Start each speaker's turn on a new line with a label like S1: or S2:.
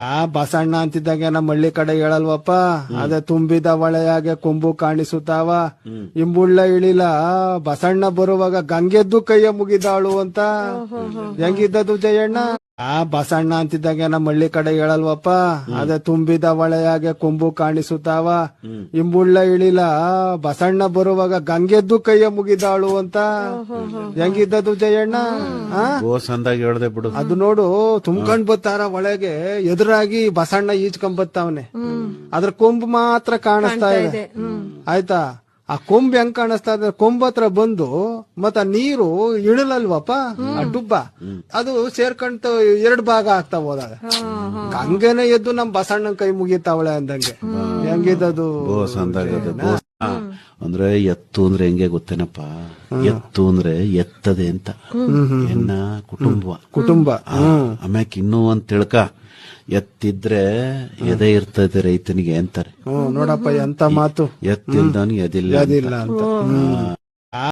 S1: ಆ ಬಸಣ್ಣ ಅಂತಿದ್ದಾಗ ನಮ್ಮ ಹಳ್ಳಿ ಕಡೆ ಹೇಳಲ್ವಪ್ಪ? ಅದೇ ತುಂಬಿದ ಒಳೆಯಾಗೆ ಕೊಂಬು ಕಾಣಿಸುತ್ತಾವ? ಇಂಬುಳ್ಳ ಇಳಿಲ ಬಸಣ್ಣ ಬರುವಾಗ ಗಂಗೆದ್ದು ಕೈಯ ಮುಗಿದಾಳು ಅಂತ. ಹೆಂಗಿದ್ದದು ಜಯಣ್ಣ? ಆ ಬಸಣ್ಣ ಅಂತಿದ್ದಾಗ ನಮ್ಮ ಹಳ್ಳಿ ಕಡೆ ಹೇಳಲ್ವಪ್ಪ? ಅದೇ ತುಂಬಿದ ಒಳೆಯಾಗೆ ಕೊಂಬು ಕಾಣಿಸುತ್ತಾವ? ಇಂಬುಳ್ಳ ಇಳಿಲ ಬಸಣ್ಣ ಬರುವಾಗ ಗಂಗೆದ್ದು ಕೈಯ ಮುಗಿದಾಳು ಅಂತ. ಹೆಂಗಿದ್ದದು ಜಯಣ್ಣ?
S2: ಹೇಳ್ದೆ ಬಿಡು.
S1: ಅದು ನೋಡು ತುಂಬಕೊಂಡ್ ಬತ್ತಾರ ಒಳಗೆ ಎದುರಾಗಿ ಬಸಣ್ಣ ಈಜ್ಕೊಂಡ್ ಬತ್ತಾವನೆ ಅದ್ರ ಕೊಂಬು ಮಾತ್ರ ಕಾಣಿಸ್ತಾ ಇದೆ. ಆಯ್ತಾ? ಆ ಕೊಂಬ್ ಹೆಂಗ್ ಕಾಣಿಸ್ತಾ ಇದ್ರೆ ಕೊಂಬ್ ಹತ್ರ ಬಂದು ಮತ್ತ ನೀರು ಇಳಲಲ್ವಪ್ಪ? ಆ ಡುಬ್ಬ. ಅದು ಸೇರ್ಕೊಂಡ್ ಎರಡ್ ಭಾಗ ಆಗ್ತಾ ಹೋದಾಗ. ಹಂಗೇನೆ ಎದ್ದು ನಮ್ ಬಸಣ್ಣನ್ ಕೈ ಮುಗಿತಾವಳೆ ಅಂದಂಗೆ. ಹೆಂಗಿದದು
S2: ಅಂದ್ರೆ ಎತ್ತು ಅಂದ್ರೆ ಹೆಂಗೆ ಗೊತ್ತೇನಪ್ಪ? ಎತ್ತು ಅಂದ್ರೆ ಎತ್ತದೆ ಅಂತ. ಎನ್ನ ಕುಟುಂಬ.
S1: ಕುಟುಂಬ.
S2: ಆಮ್ಯಾಕ್ ಇನ್ನೂ ಒಂದ್ ತಿಳ್ಕ. ಎತ್ತಿದ್ರೆ ಎದೆ ಇರ್ತದೆ ರೈತನಿಗೆ ಅಂತಾರೆ.
S1: ನೋಡಪ್ಪ ಎಂತ ಮಾತು.
S2: ಎತ್ತಿಲ್ದವನಿಗೆ ಎದಿಲ್ಲ ಅಂತ.
S1: ಅದಿಲ್ಲ ಅಂತ.
S2: ಆ,